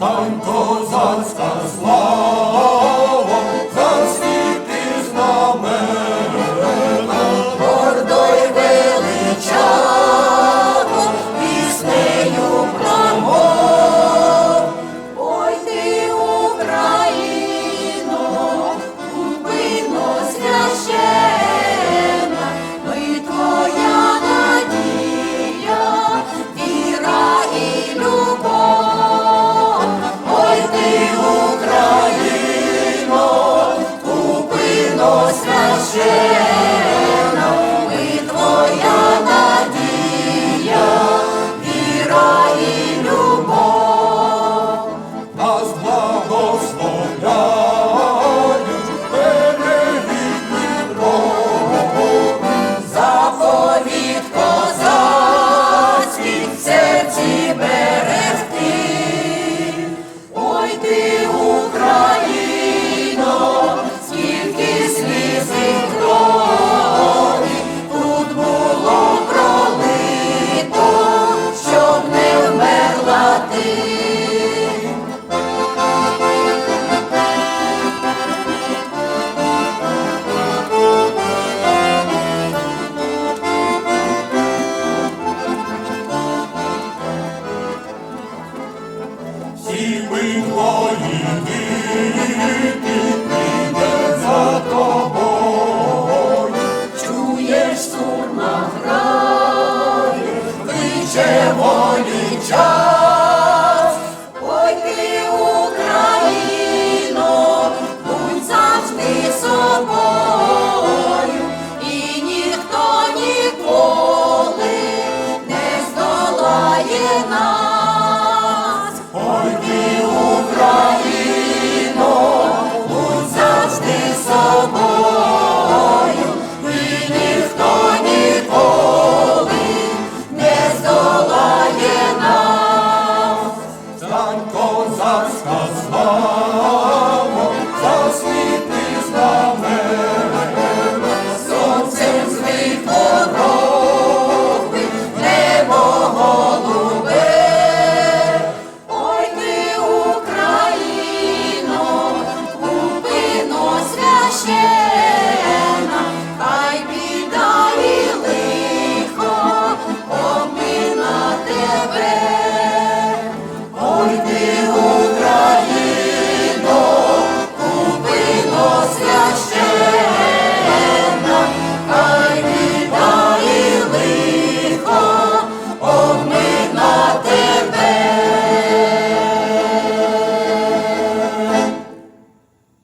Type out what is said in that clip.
Стань козацька слава, засвіти сліпи твої діти, іде за тобою, чуєш сурма грає, кличе волі час, ой ти Україно, будь завжди собою, і ніхто ніколи не здолає нас.